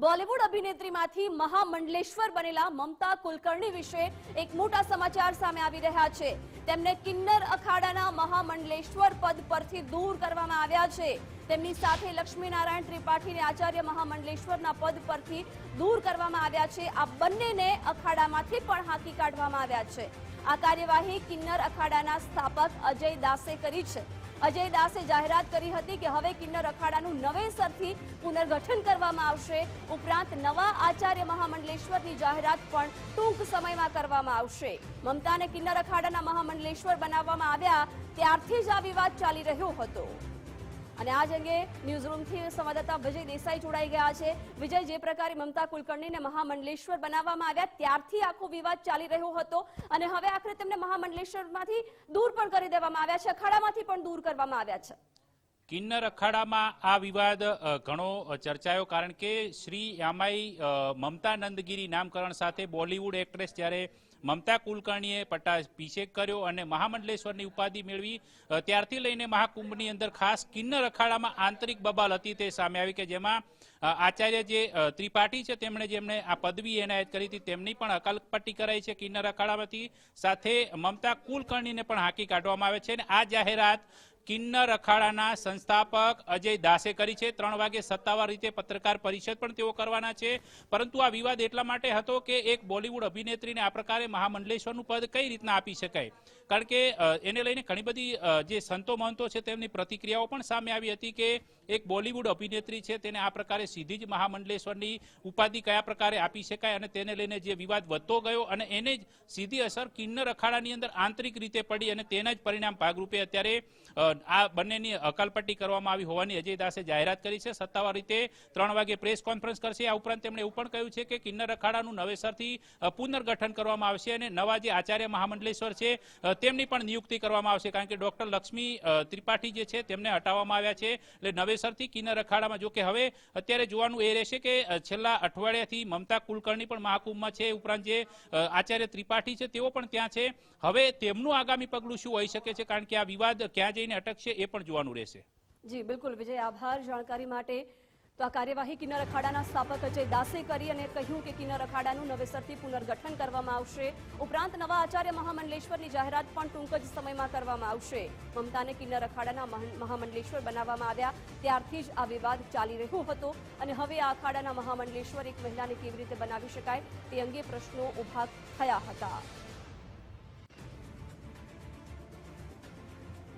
બોલિવૂડ અભિનેત્રીમાંથી મહામંડલેશ્વર બનેલા મમતા કુલકર્ણી વિશે એક મોટા સમાચાર સામે આવી રહ્યા છે. તેમને કિન્નર અખાડાના મહામંડલેશ્વર પદ પરથી દૂર કરવામાં આવ્યા છે. તેમની સાથે લક્ષ્મીનારાયણ ત્રિપાઠીને આચાર્ય મહામંડલેશ્વરના પદ પરથી દૂર કરવામાં આવ્યા છે. આ બંનેને અખાડામાંથી પણ હાંકી કાઢવામાં આવ્યા છે. આ કાર્યવાહી કિન્નર અખાડાના સ્થાપક અજય દાસે કરી છે. અજય દાસે જાહેરાત કરી હતી કે હવે કિન્નર અખાડાનું નવેસરથી પુનર્ગઠન કરવામાં આવશે. ઉપરાંત નવા આચાર્ય મહામંડલેશ્વરની જાહેરાત પણ ટૂંક સમયમાં કરવામાં આવશે. મમતાને કિન્નર અખાડાના મહામંડલેશ્વર બનાવવામાં આવ્યા ત્યારથી જ આ વિવાદ ચાલી રહ્યો હતો. અને આજ અંગે ન્યૂઝરૂમથી સંવાદદાતા વિજય દેસાઈ જોડાઈ ગયા છે. વિજય, જે પ્રકારે મમતા કુલકર્ણીને મહામંડલેશ્વર બનાવવામાં આવ્યા, ત્યારથી આખો વિવાદ ચાલી રહ્યો હતો અને હવે આખરે તેમને મહામંડલેશ્વરમાંથી દૂર પણ કરી દેવામાં આવ્યા છે. અખાડામાંથી પણ દૂર કરવામાં આવ્યા છે. કિન્નર અખાડામાં આ વિવાદ ઘણો ચર્ચાયો કારણ કે શ્રી યામાઈ મમતા નંદગીરી નામકરણ સાથે બોલિવૂડ એક્ટ્રેસ જ્યારે મમતા કુલકર્ણીએ પટ્ટાભિષેક કર્યો અને મહામંડલેશ્વરની ઉપાધિ મેળવી. ત્યારથી લઈને મહાકુંભની અંદર ખાસ કિન્નર અખાડામાં આંતરિક બબાલ હતી તે સામે આવી કે જેમાં આચાર્ય જે ત્રિપાઠી છે તેમણે જેમણે આ પદવી એનાયત કરી હતી તેમની પણ અકાલપટ્ટી કરાઈ છે કિન્નર અખાડામાંથી. સાથે મમતા કુલકર્ણીને પણ હાંકી કાઢવામાં આવે છે અને આ જાહેરાત કિન્નર અખાડાના સંસ્થાપક અજય દાસે કરી છે. ત્રણ વાગે સત્તાવાર રીતે પત્રકાર પરિષદ પણ તેઓ કરવાના છે. પરંતુ આ વિવાદ એટલા માટે હતો કે એક બોલિવૂડ અભિનેત્રીને આ પ્રકારે મહામંડલેશ્વરનું પદ કઈ રીતના આપી શકાય? કારણ કે એને લઈને ઘણી બધી જે સંતો મહંતો છે તેમની પ્રતિક્રિયાઓ પણ સામે આવી હતી કે એક બોલિવૂડ અભિનેત્રી છે તેને આ પ્રકારે સીધી જ મહામંડલેશ્વરની ઉપાધિ કયા પ્રકારે આપી શકાય અને તેને લઈને જે વિવાદ વધતો ગયો અને એને જ સીધી અસર કિન્નર અખાડાની અંદર આંતરિક રીતે પડી અને તેના જ પરિણામ ભાગરૂપે અત્યારે આ બંનેની અકાલપટ્ટી કરવામાં આવી હોવાની અજય દાસે જાહેરાત કરી છે. સત્તાવાર રીતે ત્રણ વાગે પ્રેસ કોન્ફરન્સ કરશે. આ ઉપરાંત તેમણે એવું પણ કહ્યું છે કે કિન્નર અખાડાનું નવેસરથી પુનર્ગઠન કરવામાં આવશે અને નવા જે આચાર્ય મહામંડલેશ્વર છે તેમની પણ નિયુક્તિ કરવામાં આવશે. કારણ કે ડોક્ટર લક્ષ્મી ત્રિપાઠી જે છે તેમને હટાવવામાં આવ્યા છે. એટલે નવેસરથી કિન્નર અખાડામાં જો કે હવે અત્યારે જોવાનું એ રહેશે કે છેલ્લા અઠવાડિયાથી મમતા કુલકર્ણી પણ મહાકુંભમાં છે. ઉપરાંત જે આચાર્ય ત્રિપાઠી છે તેઓ પણ ત્યાં છે. હવે તેમનું આગામી પગલું શું હોઈ શકે છે? કારણ કે આ વિવાદ ક્યાં જઈને અટકશે એ પણ જોવાનું રહેશે. જી, બિલકુલ, વિજય, આભાર જાણકારી માટે. તો આ કાર્યવાહી કિન્નર અખાડાના સ્થાપક અજય દાસે કરી અને કહ્યું કે કિન્નર અખાડાનું નવેસરથી પુનર્ગઠન કરવામાં આવશે. ઉપરાંત નવા આચાર્ય મહામંડલેશ્વરની જાહેરાત પણ ટૂંક જ સમયમાં કરવામાં આવશે. મમતાને કિન્નર અખાડાના મહા- મહામંડલેશ્વર બનાવવામાં આવ્યા. ત્યારથી જ આ વિવાદ ચાલી રહ્યો હતો અને હવે આ અખાડાના મહામંડલેશ્વર એક મહિલાને કેવી રીતે બનાવી શકાય તે અંગે પ્રશ્નો ઊભા થયા હતા.